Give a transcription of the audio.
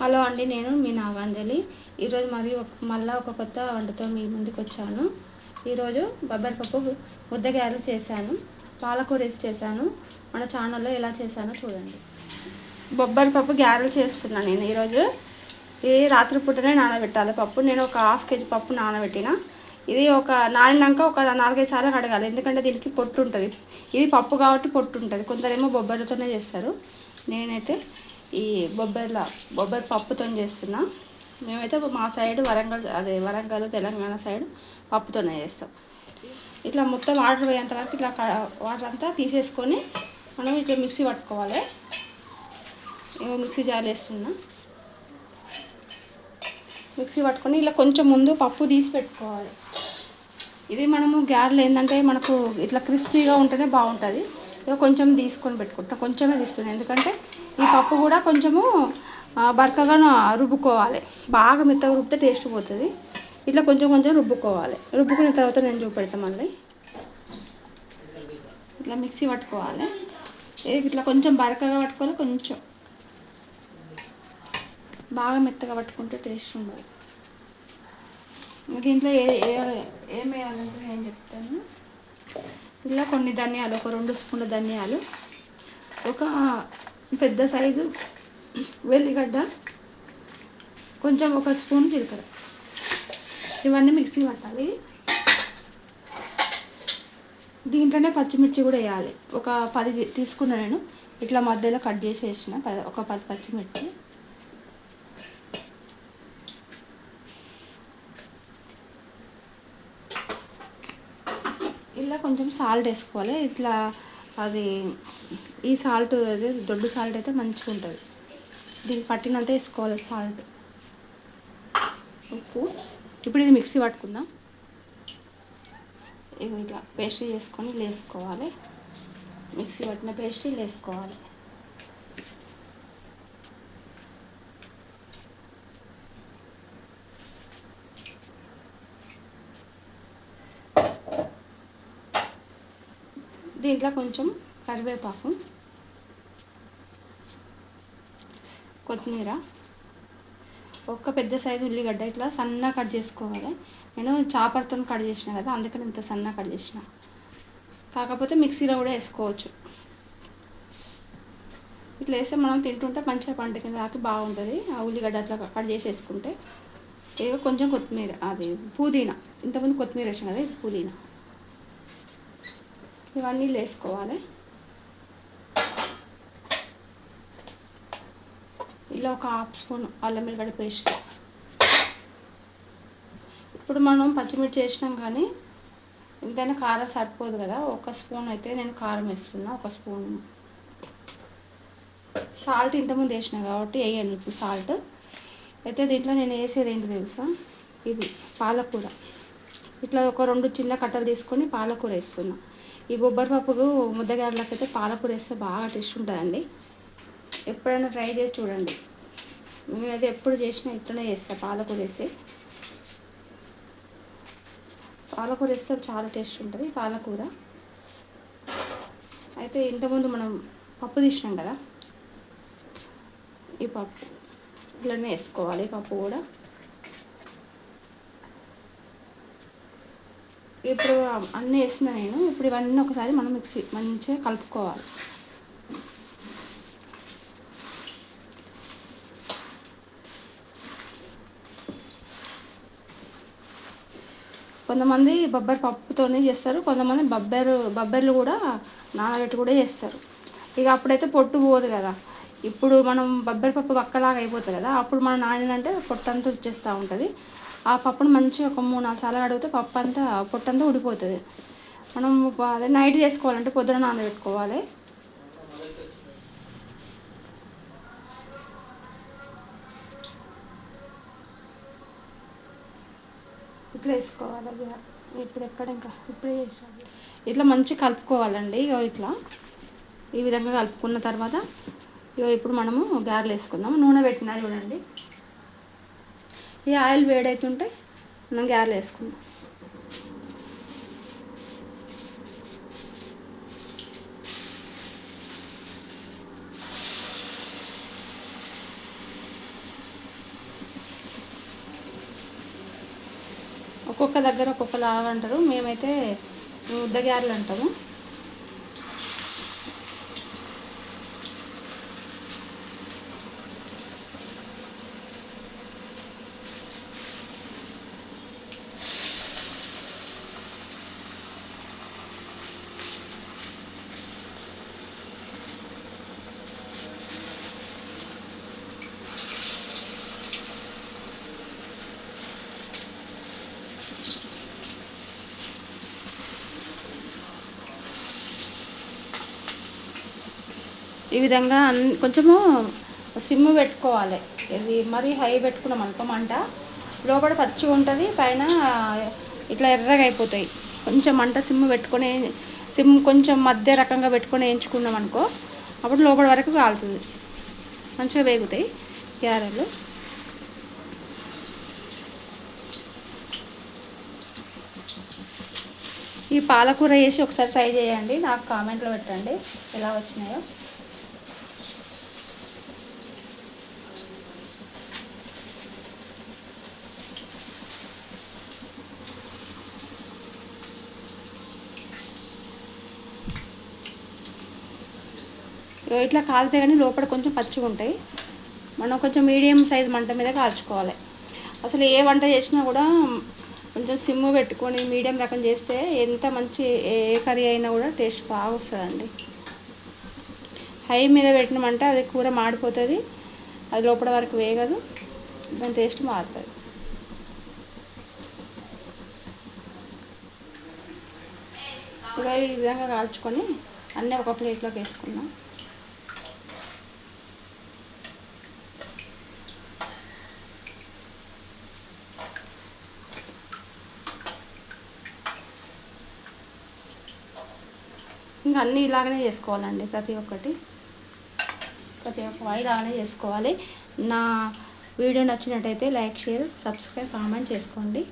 Hello అండి నేను మీ నాగాంజలి. ఈరోజు మరి ఒక- ఒక కొత్త వంటతో మీ ముందుకు వచ్చాను. ఈరోజు బొబ్బరి పప్పు ముద్ద చేశాను. పాలకూర వేసి చేశాను. మన ఛానల్లో ఎలా చేశానో చూడండి. బొబ్బరి పప్పు గారెలు చేస్తున్నాను నేను ఈరోజు. ఇది రాత్రిపూటనే నానబెట్టాలి పప్పు. నేను ఒక హాఫ్ కేజీ పప్పు నానబెట్టిన. ఇది ఒక నానినాక ఒక నాలుగైదు సార్లు కడగాలి. ఎందుకంటే దీనికి పొట్టు ఉంటుంది. ఇది పప్పు కాబట్టి పొట్టు ఉంటుంది. కొందరేమో బొబ్బరితోనే చేస్తారు. నేనైతే ఈ బొబ్బర్ల బొబ్బరి పప్పుతో చేస్తున్నా. మేమైతే మా సైడ్ వరంగల్ అదే వరంగల్ తెలంగాణ సైడ్ పప్పుతోనే చేస్తాం. ఇట్లా మొత్తం వాటర్ పోయేంత వరకు ఇట్లా వాటర్ అంతా తీసేసుకొని మనం ఇట్లా మిక్సీ పట్టుకోవాలి. ఏమో మిక్సీ జార్ వేస్తున్నా. మిక్సీ పట్టుకొని ఇలా కొంచెం ముందు పప్పు తీసి పెట్టుకోవాలి. ఇది మనము గ్యారెలు ఏంటంటే మనకు ఇట్లా క్రిస్పీగా ఉంటేనే బాగుంటుంది. కొంచెం తీసుకొని పెట్టుకుంటా కొంచెమే తీస్తున్నాను. ఎందుకంటే ఈ పప్పు కూడా కొంచెము బరకగా రుబ్బుకోవాలి. బాగా మెత్తగా రుబ్బితే టేస్ట్ పోతుంది. ఇట్లా కొంచెం కొంచెం రుబ్బుకోవాలి. రుబ్బుకున్న తర్వాత నేను చూపెడతాను మళ్ళీ. ఇట్లా మిక్సీ పట్టుకోవాలి. ఇది ఇట్లా కొంచెం బరకగా పట్టుకోవాలి కొంచెం. బాగా మెత్తగా పట్టుకుంటే టేస్ట్ ఉండదు. దీంట్లో ఏ ఏ ఏం వేయాలంటే నేను చెప్తాను. ఇలా కొన్ని ధనియాలు ఒక రెండు స్పూన్ల ధనియాలు ఒక పెద్ద సైజు వెల్లిగడ్డ కొంచెం ఒక స్పూన్ జీలకర్ర. ఇవన్నీ మిక్సీ పట్టాలి. దీంట్లోనే పచ్చిమిర్చి కూడా వేయాలి. ఒక పది తీసుకున్నా నేను. ఇట్లా మధ్యలో కట్ చేసి వేసిన పది ఒక పది పచ్చిమిర్చి. ఇలా కొంచెం సాల్ట్ వేసుకోవాలి. ఇట్లా అది ఈ సాల్ట్ అది దొడ్డు సాల్ట్ అయితే మంచిగా ఉంటుంది. దీనికి పట్టినంత వేసుకోవాలి సాల్ట్. ఉప్పు. ఇప్పుడు ఇది మిక్సీ పట్టుకుందాం. ఇట్లా పేస్ట్ చేసుకొని లేసుకోవాలి. వేసుకోవాలి మిక్సీ పట్టిన పేస్ట్ వేసుకోవాలి దీంట్లో కొంచెం కరివేపాకు కొత్తిమీర ఒక్క పెద్ద సైజు ఉల్లిగడ్డ ఇట్లా సన్నగా కట్ చేసుకోవాలి. నేను చాపర్తో కట్ చేసిన కదా అందుకని ఇంత సన్నగా కట్ చేసిన. కాకపోతే మిక్సీలో కూడా వేసుకోవచ్చు. ఇట్లా వేస్తే మనం తింటుంటే మంచిగా పంట కింద దాకా బాగుంటుంది. ఆ ఉల్లిగడ్డ అట్లా కట్ చేసి వేసుకుంటే ఇక కొంచెం కొత్తిమీర అది పుదీనా. ఇంతకుముందు కొత్తిమీర వేసిన కదా ఇది పుదీనా. ఇవన్నీ వేసుకోవాలి ఇలా ఒక హాఫ్ స్పూన్ అల్లం వెల్లిగడ్డ పేస్ట్. ఇప్పుడు మనం పచ్చిమిర్చి వేసినాం కానీ ఎంతైనా కారం సరిపోదు కదా ఒక స్పూన్ అయితే నేను కారం వేస్తున్నా ఒక స్పూన్. సాల్ట్ ఇంతకుముందు వేసిన కాబట్టి వేయండి ఇప్పుడు సాల్ట్. అయితే దీంట్లో నేను వేసేది ఏంటి తెలుసా? ఇది పాలకూర. ఇట్లా ఒక రెండు చిన్న కట్టలు తీసుకొని పాలకూర వేస్తున్నా. ఈ బొబ్బరి పప్పుకు ముద్దగారలకు అయితే పాలకూర వేస్తే బాగా టేస్ట్ ఉంటుందండి. ఎప్పుడైనా ట్రై చేసి చూడండి. నేనైతే ఎప్పుడు చేసినా ఇట్లనే చేస్తాను పాలకూర వేసి పాలకూర వేస్తే చాలా టేస్ట్ ఉంటుంది పాలకూర. అయితే ఇంతకుముందు మనం పప్పు తీసినాం కదా. ఈ పప్పు ఇట్లనే వేసుకోవాలి ఈ పప్పు కూడా. ఇప్పుడు అన్నీ వేసిన నేను. ఇప్పుడు ఇవన్నీ ఒకసారి మనం మిక్సీ మంచిగా కలుపుకోవాలి. కొంతమంది బొబ్బరి పప్పుతోనే చేస్తారు. కొంతమంది బొబ్బరు బొబ్బర్లు కూడా నానబెట్టి కూడా చేస్తారు. ఇక అప్పుడైతే పొట్టు పోదు కదా. ఇప్పుడు మనం బొబ్బరి పప్పు వక్కలాగా అయిపోతుంది కదా. అప్పుడు మనం నానినంటే పొట్టు అంతా వచ్చేస్తూ ఉంటుంది. ఆ పప్పును మంచిగా ఒక మూడు నాలుగు సార్లు అడిగితే పప్పు అంతా పొట్టు అంతా ఉడిపోతుంది మనం అదే నైట్ చేసుకోవాలంటే పొద్దున నానబెట్టుకోవాలి. ఇట్లా వేసుకోవాలి ఇప్పుడు ఎక్కడ ఇంకా? ఇప్పుడే చేసాను ఇట్లా మంచిగా కలుపుకోవాలండి ఇక ఇట్లా. ఈ విధంగా కలుపుకున్న తర్వాత ఇక ఇప్పుడు మనము గారెలు వేసుకుందాం నూనె పెట్టినా చూడండి. ఈ ఆయిల్ వేడైతుంటే మనం గ్యారెలు వేసుకుందాం. ఒక్కొక్క దగ్గర ఒక్కొక్కలాగా అంటారు. మేమైతే ఉద్దగారులు అంటాము. ఈ విధంగా అన్ కొంచెము సిమ్ పెట్టుకోవాలి. ఇది మరీ హై పెట్టుకున్నాం అనుకో మంట. లోపల పచ్చిగా ఉంటుంది పైన ఇట్లా ఎర్రగా అయిపోతాయి. కొంచెం మంట సిమ్ పెట్టుకొని సిమ్ కొంచెం మధ్య రకంగా పెట్టుకొని వేయించుకున్నాం అనుకో అప్పుడు లోపల వరకు కాలుతుంది. మంచిగా వేగుతాయి క్యారెలు. ఈ పాలకూర వేసి ఒకసారి ట్రై చేయండి. నాకు కామెంట్లో పెట్టండి ఎలా వచ్చినాయో. ఇట్లా కాలితే కానీ లోపల కొంచెం పచ్చిగా ఉంటాయి. మనం కొంచెం మీడియం సైజ్ మంట మీద కాల్చుకోవాలి. అసలు ఏ వంట చేసినా కూడా కొంచెం సిమ్ పెట్టుకొని మీడియం రకం చేస్తే ఎంత మంచి ఏ కర్రీ అయినా కూడా టేస్ట్ బాగా వస్తుందండి. హై మీద పెట్టినామంటే అది కూర మాడిపోతుంది. అది లోపల వరకు వేగదు. దాని టేస్ట్ మారుతుంది. ఇక ఈ విధంగా కాల్చుకొని అన్నీ ఒక ప్లేట్లోకి వేసుకున్నాం ఇంకా అన్నీ ఇలాగనే చేసుకోవాలండి ప్రతి ఒక్కటి. ప్రతి ఒక్క ఇలాగనే చేసుకోవాలి. నా వీడియో నచ్చినట్టయితే లైక్ షేర్ సబ్స్క్రైబ్ కామెంట్ చేసుకోండి.